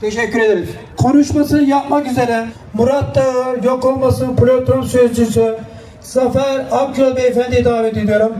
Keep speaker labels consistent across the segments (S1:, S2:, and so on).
S1: Teşekkür ederiz.
S2: konuşmasını yapmak üzere Murat Dağı yok olmasın Platon sözcüsü Zafer Akyol Beyefendi'yi davet ediyorum.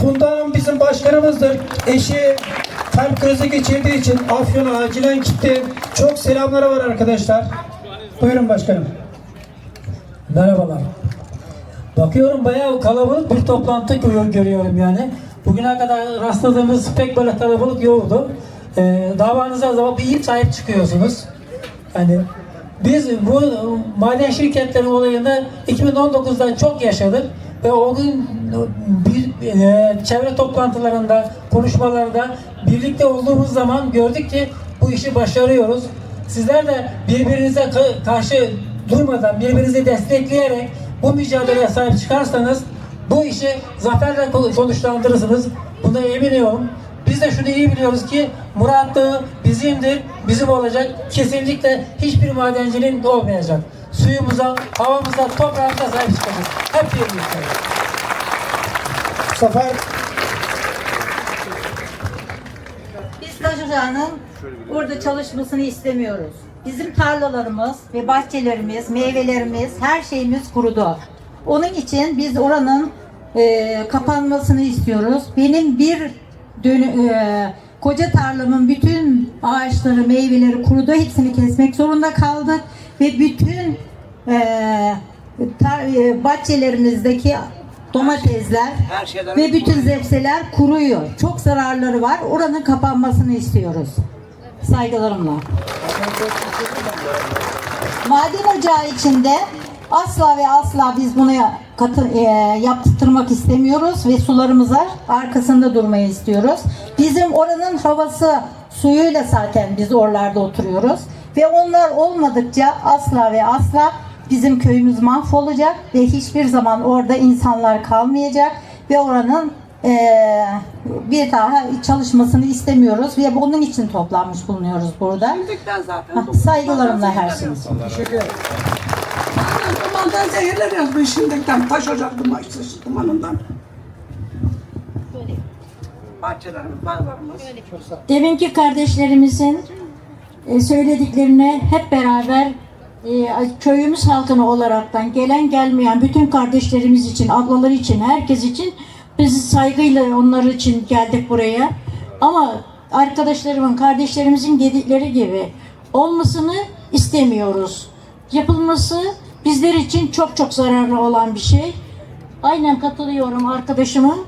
S2: Funda Hanım bizim başkanımızdır. Eşi kalp krizi geçirdiği için Afyon'a acilen gitti. Çok selamları var arkadaşlar. Buyurun başkanım.
S3: Merhabalar. Bakıyorum bayağı kalabalık bir toplantı gö- görüyorum yani. Bugüne kadar rastladığımız pek böyle kalabalık yoktu. Ee, davanıza da bir iyi sahip çıkıyorsunuz. Yani biz bu maden şirketleri olayını 2019'da çok yaşadık ve o gün bir e, çevre toplantılarında, konuşmalarda birlikte olduğumuz zaman gördük ki bu işi başarıyoruz. Sizler de birbirinize ka- karşı durmadan, birbirinizi destekleyerek bu mücadeleye sahip çıkarsanız bu işi zaferle sonuçlandırırsınız. Buna eminim. Biz de şunu iyi biliyoruz ki Murat Dağı bizimdir, bizim olacak. Kesinlikle hiçbir madencinin olmayacak. Suyumuza, havamıza, toprağımıza sahip çıkacağız. Hep birlikte.
S2: Zafer
S4: Biz taş ocağının burada çalışmasını istemiyoruz. Bizim tarlalarımız ve bahçelerimiz, meyvelerimiz, her şeyimiz kurudu. Onun için biz oranın e, kapanmasını istiyoruz. Benim bir dönü, e, koca tarlamın bütün ağaçları, meyveleri kurudu. Hepsini kesmek zorunda kaldık ve bütün e, tar- e, bahçelerimizdeki domatesler ve bütün zepseler kuruyor. Çok zararları var. Oranın kapanmasını istiyoruz. Saygılarımla. Maden ocağı içinde asla ve asla biz bunu katı, e, yaptırmak istemiyoruz ve sularımıza arkasında durmayı istiyoruz. Bizim oranın havası suyuyla zaten biz oralarda oturuyoruz ve onlar olmadıkça asla ve asla bizim köyümüz mahvolacak ve hiçbir zaman orada insanlar kalmayacak ve oranın eee, bir daha çalışmasını istemiyoruz ve bunun için toplanmış bulunuyoruz burada. Saygılarımla her şey.
S5: Dumandan zehirler yazmış şimdikten. Taş ocak duman, sıçtı dumanından.
S6: Deminki kardeşlerimizin e, söylediklerine hep beraber e, köyümüz halkını olaraktan gelen gelmeyen bütün kardeşlerimiz için, ablaları için, herkes için biz saygıyla onlar için geldik buraya. Ama arkadaşlarımın, kardeşlerimizin dedikleri gibi olmasını istemiyoruz. Yapılması bizler için çok çok zararlı olan bir şey. Aynen katılıyorum arkadaşımın.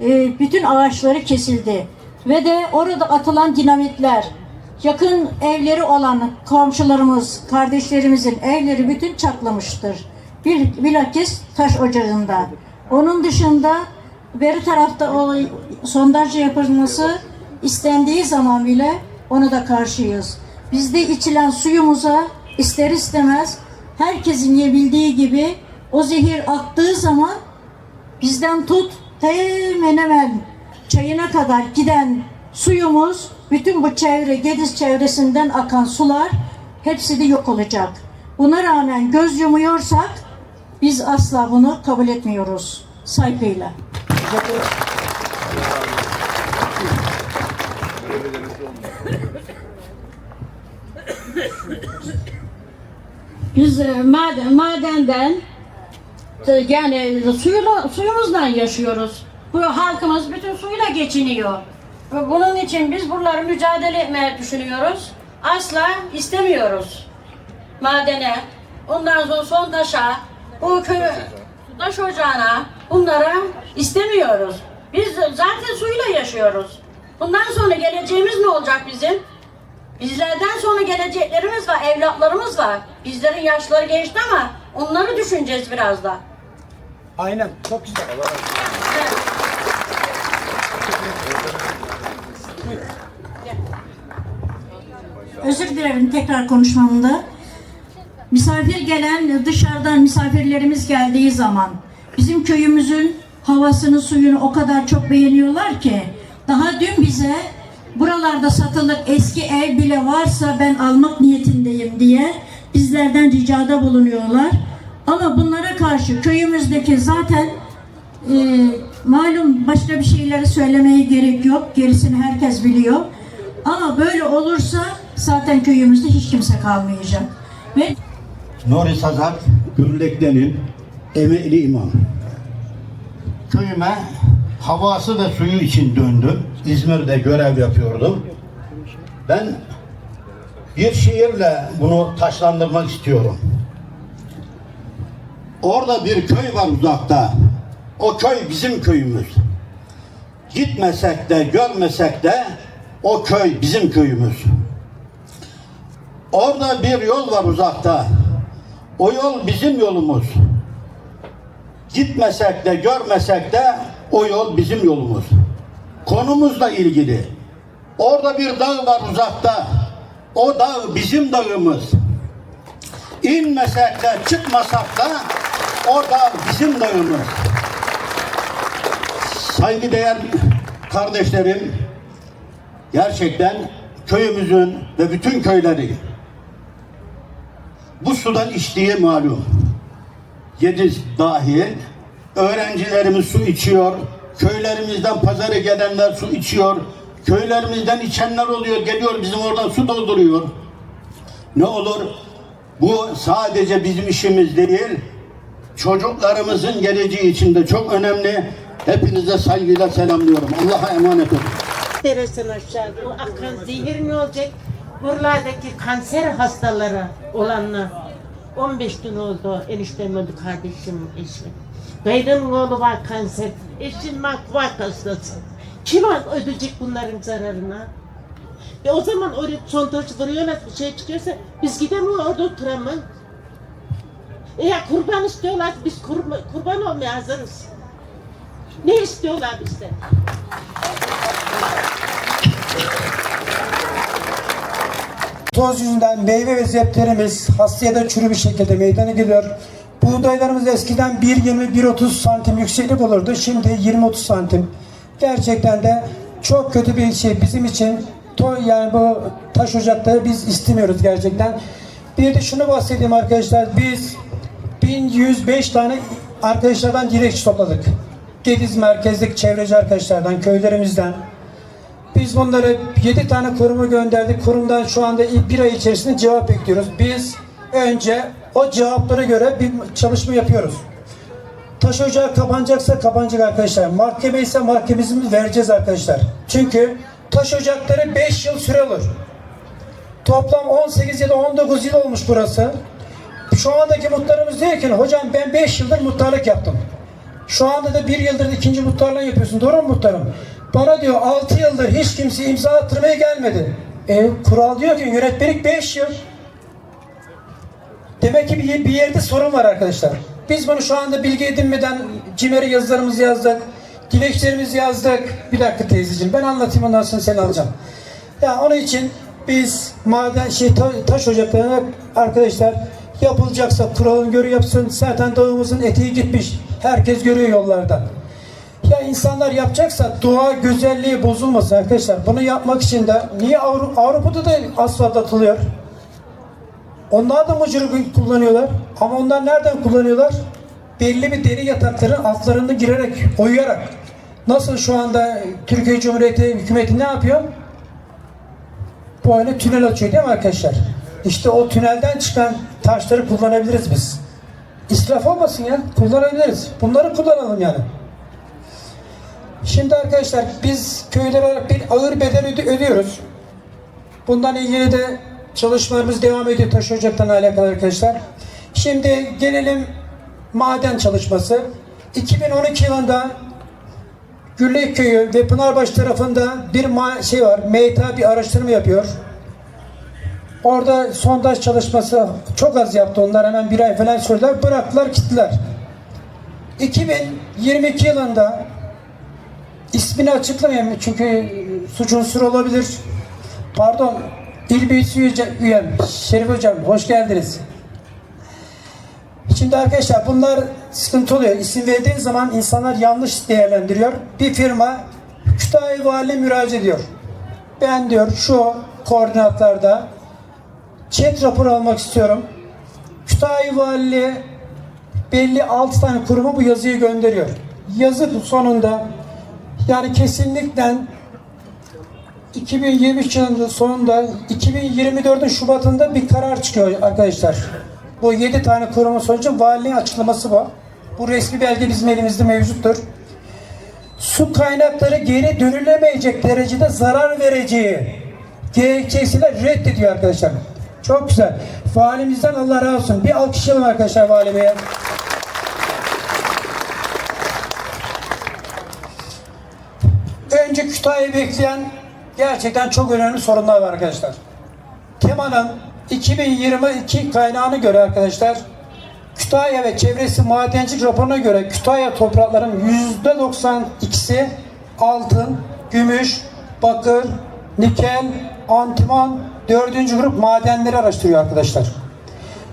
S6: Ee, bütün ağaçları kesildi. Ve de orada atılan dinamitler, yakın evleri olan komşularımız, kardeşlerimizin evleri bütün çatlamıştır. Bir, bilakis taş ocağında. Onun dışında beri tarafta olay, sondaj yapılması istendiği zaman bile ona da karşıyız. Bizde içilen suyumuza ister istemez herkesin yiyebildiği gibi o zehir aktığı zaman bizden tut hemen hemen çayına kadar giden suyumuz bütün bu çevre Gediz çevresinden akan sular hepsi de yok olacak. Buna rağmen göz yumuyorsak biz asla bunu kabul etmiyoruz saygıyla.
S7: Biz e, maden, madenden e, yani suyla, suyumuzdan yaşıyoruz. Bu halkımız bütün suyla geçiniyor. Bunun için biz buraları mücadele etmeye düşünüyoruz. Asla istemiyoruz. Madene, ondan sonra son taşa, bu köy taş ocağına bunlara istemiyoruz. Biz zaten suyla yaşıyoruz. Bundan sonra geleceğimiz ne olacak bizim? Bizlerden sonra geleceklerimiz var, evlatlarımız var. Bizlerin yaşları geçti ama onları düşüneceğiz biraz da.
S2: aynen çok güzel.
S6: Özür dilerim tekrar konuşmamda. Misafir gelen dışarıdan misafirlerimiz geldiği zaman bizim köyümüzün havasını suyunu o kadar çok beğeniyorlar ki daha dün bize buralarda satılık eski ev bile varsa ben almak niyetindeyim diye bizlerden ricada bulunuyorlar. Ama bunlara karşı köyümüzdeki zaten e, malum başka bir şeyleri söylemeye gerek yok. Gerisini herkes biliyor. Ama böyle olursa zaten köyümüzde hiç kimse kalmayacak. Ve
S1: Nuri Sazak, Gürlek'tenin emekli imam. Köyüme havası ve suyu için döndüm. İzmir'de görev yapıyordum. Ben bir şiirle bunu taşlandırmak istiyorum. Orada bir köy var uzakta. O köy bizim köyümüz. Gitmesek de görmesek de o köy bizim köyümüz. Orada bir yol var uzakta. O yol bizim yolumuz. Gitmesek de görmesek de o yol bizim yolumuz. Konumuzla ilgili. Orada bir dağ var uzakta. O dağ bizim dağımız. İnmesek de çıkmasak da o dağ bizim dağımız. Saygıdeğer kardeşlerim, gerçekten köyümüzün ve bütün köyleri bu sudan içtiği malum. Yediz dahil. Öğrencilerimiz su içiyor. Köylerimizden pazara gelenler su içiyor. Köylerimizden içenler oluyor. Geliyor bizim oradan su dolduruyor. Ne olur bu sadece bizim işimiz değil. Çocuklarımızın geleceği için de çok önemli. Hepinize saygıyla selamlıyorum. Allah'a emanet olun.
S8: deresen aşağı. Bu akan zehir mi olacak? Buralardaki kanser hastaları olanlar 15 gün oldu eniştem öldü kardeşim eşi. Dayımın oğlu var kanser. Eşim var kulak hastası. Kim ödeyecek bunların zararını? E o zaman oraya sondaj vuruyorlar bir şey çıkıyorsa biz gidemiyoruz orada oturamayız. E ya kurban istiyorlar biz kurban, kurban olmaya hazırız. Ne istiyorlar bizden?
S2: Toz yüzünden meyve ve zepterimiz hasta ya da çürü bir şekilde meydana geliyor. Buğdaylarımız eskiden 1.20-1.30 santim yükseklik olurdu. Şimdi 20-30 santim. Gerçekten de çok kötü bir şey bizim için. To yani bu taş ocakları biz istemiyoruz gerçekten. Bir de şunu bahsedeyim arkadaşlar. Biz 1105 tane arkadaşlardan dilekçe topladık. Gediz merkezdeki çevreci arkadaşlardan, köylerimizden. Biz bunları 7 tane kuruma gönderdik. Kurumdan şu anda bir ay içerisinde cevap bekliyoruz. Biz önce o cevaplara göre bir çalışma yapıyoruz. Taş ocağı kapanacaksa kapanacak arkadaşlar. Mahkeme ise mahkememizi vereceğiz arkadaşlar. Çünkü taş ocakları 5 yıl süre alır. Toplam 18 ya da 19 yıl olmuş burası. Şu andaki muhtarımız diyor ki hocam ben 5 yıldır muhtarlık yaptım. Şu anda da bir yıldır ikinci muhtarlığı yapıyorsun. Doğru mu muhtarım? Bana diyor 6 yıldır hiç kimse imza attırmaya gelmedi. E, kural diyor ki yönetmelik 5 yıl. Demek ki bir, yerde sorun var arkadaşlar. Biz bunu şu anda bilgi edinmeden CİMER'e yazılarımızı yazdık. Dilekçelerimizi yazdık. Bir dakika teyzeciğim ben anlatayım ondan sonra seni alacağım. Ya onun için biz maden şey ta- taş ocaklarına arkadaşlar yapılacaksa kuralın göre yapsın. Zaten dağımızın eteği gitmiş. Herkes görüyor yollarda. Ya insanlar yapacaksa doğa güzelliği bozulmasın arkadaşlar. Bunu yapmak için de niye Avru- Avrupa'da da asfalt atılıyor? Onlar da mıcırı kullanıyorlar. Ama onlar nereden kullanıyorlar? Belli bir deri yatakların altlarında girerek, oyuyarak. Nasıl şu anda Türkiye Cumhuriyeti hükümeti ne yapıyor? Böyle tünel açıyor değil mi arkadaşlar? İşte o tünelden çıkan taşları kullanabiliriz biz. İsraf olmasın ya. Kullanabiliriz. Bunları kullanalım yani. Şimdi arkadaşlar biz köyler olarak bir ağır bedel ödüyoruz. Bundan ilgili de çalışmalarımız devam ediyor taş ocaktan alakalı arkadaşlar. Şimdi gelelim maden çalışması. 2012 yılında Güllek Köyü ve Pınarbaşı tarafında bir şey var. META bir araştırma yapıyor. Orada sondaj çalışması çok az yaptı. Onlar hemen bir ay falan sürdüler. Bıraktılar gittiler. 2022 yılında ismini açıklamayayım çünkü suç unsuru olabilir. Pardon, İl üye- üyem Şerif Hocam hoş geldiniz. Şimdi arkadaşlar bunlar sıkıntı oluyor. İsim verdiğin zaman insanlar yanlış değerlendiriyor. Bir firma Kütahya Valiliğe müracaat ediyor. Ben diyor şu koordinatlarda chat raporu almak istiyorum. Kütahya Valiliğe belli 6 tane kuruma bu yazıyı gönderiyor. Yazı sonunda yani kesinlikle 2023 yılının sonunda 2024'ün Şubat'ında bir karar çıkıyor arkadaşlar. Bu 7 tane kurumun sonucu valiliğin açıklaması bu. Bu resmi belge bizim elimizde mevcuttur. Su kaynakları geri dönülemeyecek derecede zarar vereceği gerekçesiyle reddediyor arkadaşlar. Çok güzel. Valimizden Allah razı olsun. Bir alkışlayalım arkadaşlar valimiye. Önce Kütahya'yı bekleyen gerçekten çok önemli sorunlar var arkadaşlar. Temanın 2022 kaynağına göre arkadaşlar Kütahya ve çevresi madencilik raporuna göre Kütahya topraklarının %92'si altın, gümüş, bakır, nikel, antiman, dördüncü grup madenleri araştırıyor arkadaşlar.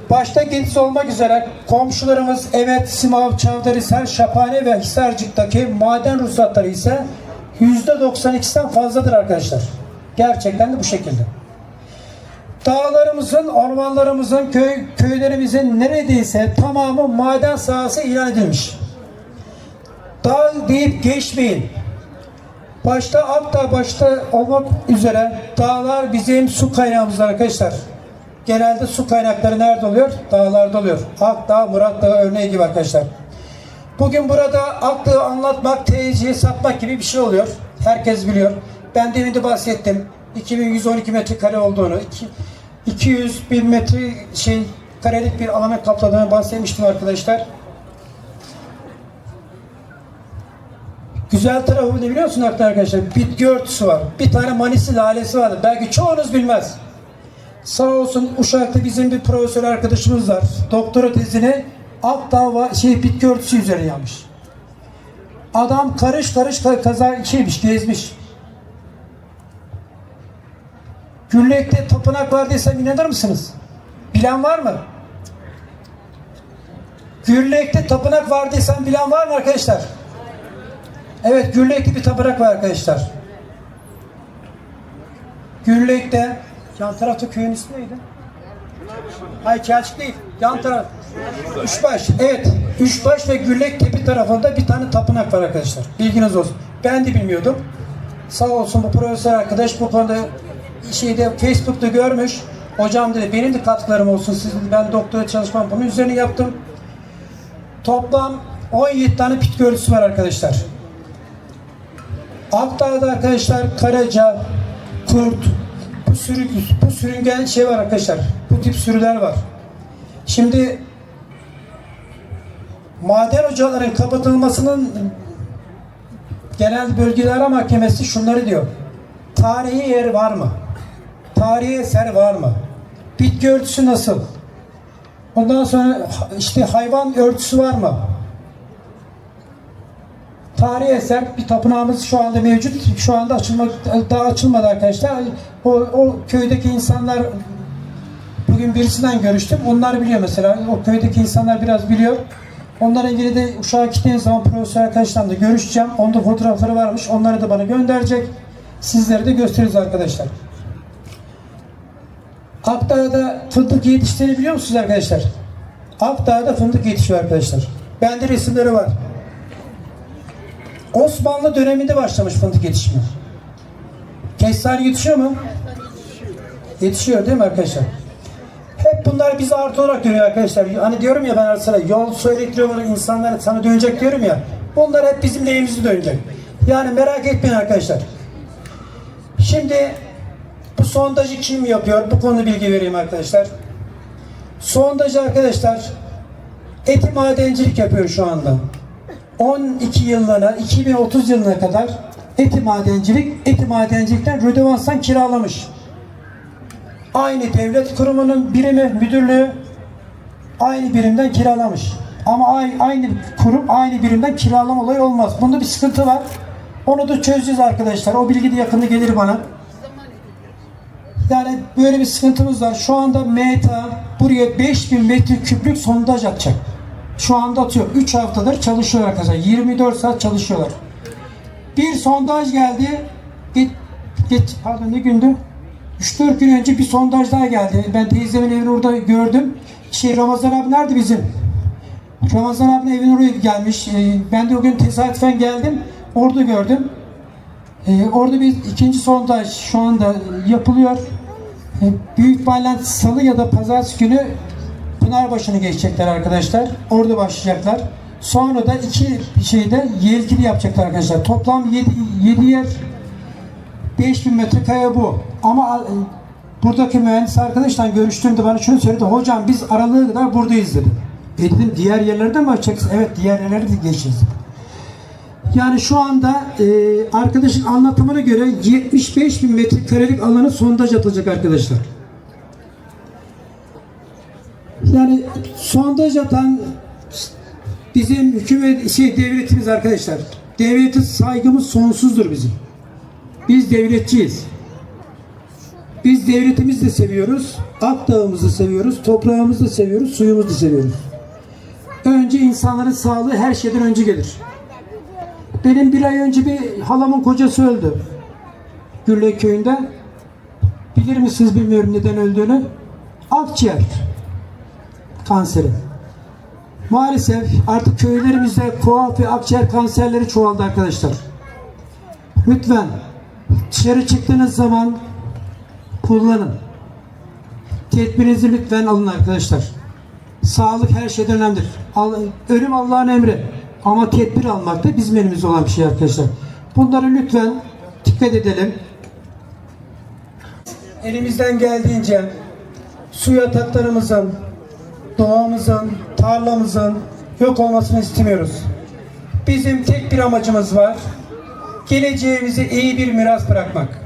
S2: Başta Gediz olmak üzere komşularımız Evet, Simav, Çavdarhisar, Şaphane ve Hisarcık'taki maden ruhsatları ise %92'den fazladır arkadaşlar. Gerçekten de bu şekilde. Dağlarımızın, ormanlarımızın, köy, köylerimizin neredeyse tamamı maden sahası ilan edilmiş. Dağ deyip geçmeyin. Başta Akdağ başta olmak üzere dağlar bizim su kaynağımızdır arkadaşlar. Genelde su kaynakları nerede oluyor? Dağlarda oluyor. Akdağ, Murat Dağı örneği gibi arkadaşlar. Bugün burada Akdağ'ı anlatmak, teyzeye satmak gibi bir şey oluyor. Herkes biliyor. Ben demin de bahsettim. 2112 metrekare olduğunu, iki- 200 bin metre şey karelik bir alanı kapladığını bahsetmiştim arkadaşlar. Güzel tarafı ne biliyor musun arkadaşlar? Bitki örtüsü var. Bir tane manisi lalesi vardı. Belki çoğunuz bilmez. Sağ olsun Uşak'ta bizim bir profesör arkadaşımız var. Doktora tezini Akdağ va- şey bitki örtüsü üzerine yapmış. Adam karış karış ka- kaza şeymiş, gezmiş. Güllek'te tapınak var desem inanır mısınız? Bilen var mı? Güllek'te tapınak var desem bilen var mı arkadaşlar? Evet Güllek'te bir tapınak var arkadaşlar. Güllek'te yan tarafta köyün ismi neydi? Hayır Kelçik değil. Yan taraf. Üçbaş. Evet. Üçbaş ve Güllek Tepe tarafında bir tane tapınak var arkadaşlar. Bilginiz olsun. Ben de bilmiyordum. Sağ olsun bu profesör arkadaş bu konuda şeyde Facebook'ta görmüş. Hocam dedi benim de katkılarım olsun. Siz ben doktora çalışmam bunun üzerine yaptım. Toplam 17 tane pit görüntüsü var arkadaşlar. Akdağ'da arkadaşlar Karaca, Kurt, bu sürü, bu sürüngen şey var arkadaşlar. Bu tip sürüler var. Şimdi maden ocaların kapatılmasının genel bölgeler mahkemesi şunları diyor. Tarihi yer var mı? Tarihi eser var mı? Bitki örtüsü nasıl? Ondan sonra işte hayvan örtüsü var mı? Tarihi eser bir tapınağımız şu anda mevcut. Şu anda açılmak daha açılmadı arkadaşlar. O, o köydeki insanlar bugün birisinden görüştüm. Onlar biliyor mesela. O köydeki insanlar biraz biliyor. Onlarla ilgili de uşağa gittiğim zaman profesör arkadaşlarla da görüşeceğim. Onda fotoğrafları varmış. Onları da bana gönderecek. Sizlere de gösteririz arkadaşlar. Akdağ'da fındık yetiştiğini biliyor musunuz arkadaşlar? Akdağ'da fındık yetişiyor arkadaşlar. Bende resimleri var. Osmanlı döneminde başlamış fındık yetişimi. Kestane yetişiyor mu? Yetişiyor değil mi arkadaşlar? Bunlar bizi artı olarak görüyor arkadaşlar. Hani diyorum ya ben ara sıra yol söylettiriyorlar insanlar sana dönecek diyorum ya. Bunlar hep bizim lehimize dönecek. Yani merak etmeyin arkadaşlar. Şimdi bu sondajı kim yapıyor? Bu konuda bilgi vereyim arkadaşlar. Sondajı arkadaşlar eti madencilik yapıyor şu anda. 12 yılına 2030 yılına kadar eti madencilik eti madencilikten Rödevans'tan kiralamış. Aynı devlet kurumunun birimi müdürlüğü aynı birimden kiralamış. Ama aynı, kurum aynı birimden kiralama olayı olmaz. Bunda bir sıkıntı var. Onu da çözeceğiz arkadaşlar. O bilgi de yakında gelir bana. Yani böyle bir sıkıntımız var. Şu anda META buraya 5000 metre küplük sondaj atacak. Şu anda atıyor. 3 haftadır çalışıyor arkadaşlar. 24 saat çalışıyorlar. Bir sondaj geldi. Geç, geç pardon ne gündü? 3-4 gün önce bir sondaj daha geldi. Ben teyzemin evini orada gördüm. Şey Ramazan abi nerede bizim? Ramazan abinin evine oraya gelmiş. Ee, ben de o gün tesadüfen geldim. Orada gördüm. Ee, orada bir ikinci sondaj şu anda yapılıyor. Ee, büyük ihtimalle salı ya da pazartesi günü Pınarbaşı'nı geçecekler arkadaşlar. Orada başlayacaklar. Sonra da iki şeyde yelkili yapacaklar arkadaşlar. Toplam 7, 7 yer 5000 metrekare bu. Ama e, buradaki mühendis arkadaşla görüştüğümde bana şunu söyledi. Hocam biz aralığı kadar buradayız dedi. E dedim diğer yerlerde mi açacaksın? Evet diğer yerlerde de geçeceğiz. Yani şu anda e, arkadaşın anlatımına göre 75 bin metrekarelik alanı sondaj atılacak arkadaşlar. Yani sondaj atan bizim hükümet şey devletimiz arkadaşlar. Devlete saygımız sonsuzdur bizim. Biz devletçiyiz. Biz devletimizi de seviyoruz. Akdağımızı seviyoruz. Toprağımızı da seviyoruz. Suyumuzu da seviyoruz. Önce insanların sağlığı her şeyden önce gelir. Benim bir ay önce bir halamın kocası öldü. Gülle köyünde. Bilir misiniz bilmiyorum neden öldüğünü. Akciğer kanseri. Maalesef artık köylerimizde koa ve akciğer kanserleri çoğaldı arkadaşlar. Lütfen dışarı çıktığınız zaman kullanın. Tedbirinizi lütfen alın arkadaşlar. Sağlık her şeyden önemlidir. Ölüm Allah'ın emri. Ama tedbir almak da bizim elimizde olan bir şey arkadaşlar. Bunları lütfen dikkat edelim. Elimizden geldiğince su yataklarımızın, doğamızın, tarlamızın yok olmasını istemiyoruz. Bizim tek bir amacımız var. Geleceğimize iyi bir miras bırakmak.